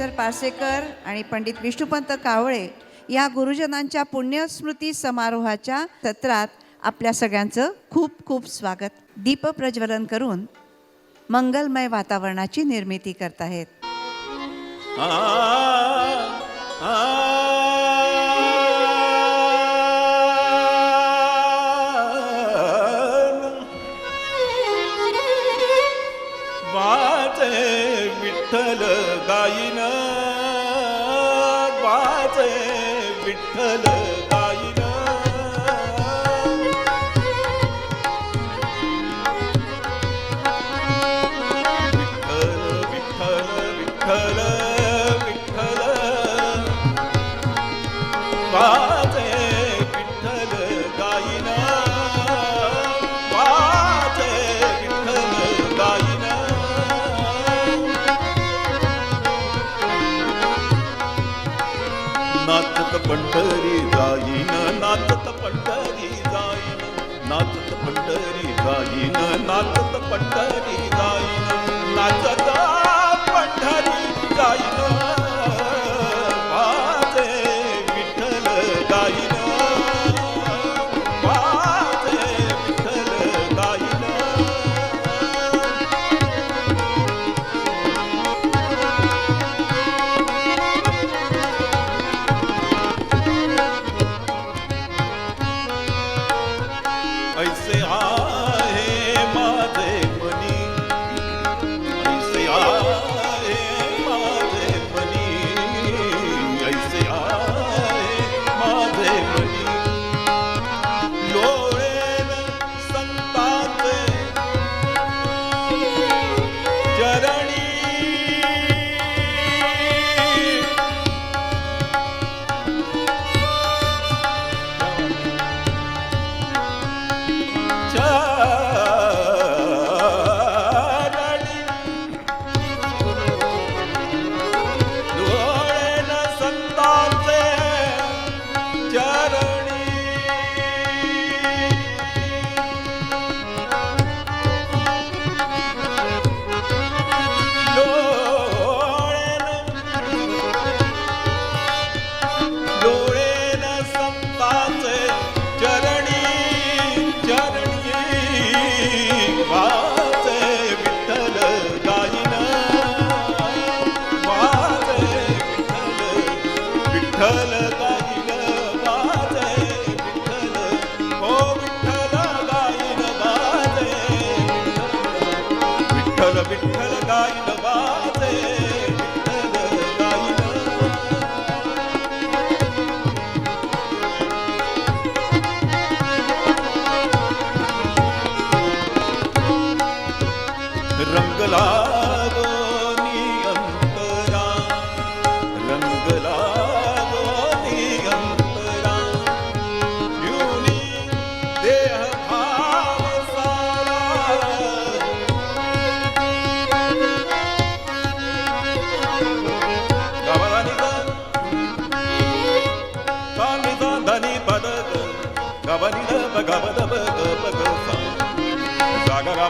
श्रीधर पासेकर आणि पंडित विष्णुपंत कावळे या गुरुजनांच्या पुण्यस्मृती समारोहाच्या सत्रात आपल्या सगळ्यांचं खूप खूप स्वागत दीप प्रज्वलन करून मंगलमय वातावरणाची निर्मिती करत आहेत नाचे विठ्ठल गाईना विठ्ठल विठ्ठल विठ्ठल विठ्ठल पंढरी जाईन नाचत पंढरी जाईन नाचत पंढरी जाईन नाचत पंढरी जाईन नाचत पंढरी जाईन ਰੰਗ ਲਾਗੋ ਨੀ ਅੰਤਰਾ ਰੰਗ ਲਾਗੋ ਨੀ ਅੰਤਰਾ ਯੂਨੀ ਦੇਹ ਭਾਵ ਸਾਰਾ ਗਵਰਾ ਨਿਦਾ ਸਾਨੀ ਦਾ ਧਨੀ ਪਦ ਗਵਨੀ ਦਾ ਭਗਵਦ ਭਗਵਦ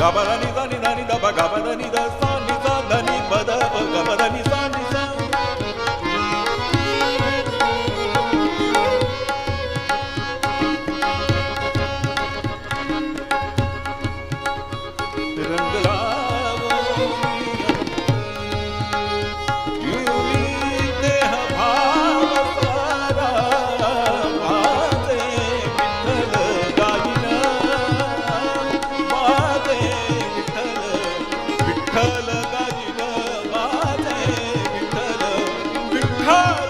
గబదని దని దని దబ గబదని ద సాని సా దని బద గబదని సాని heart.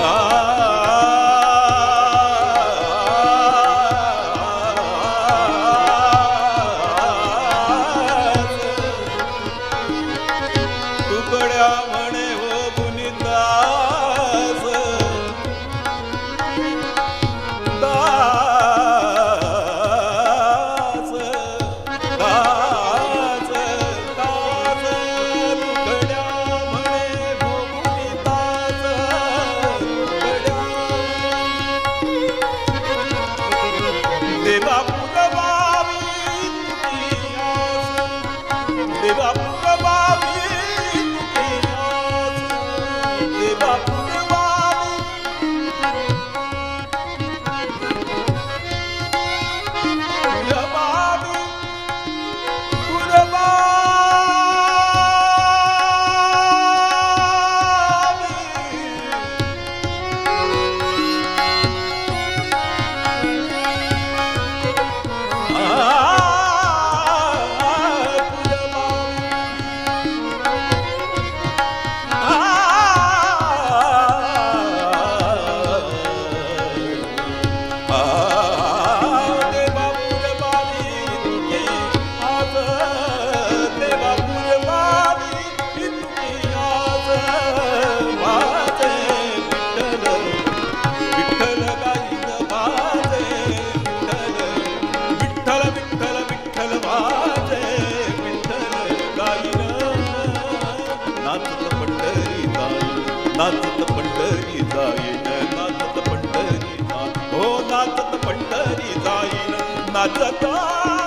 Ah. Anadata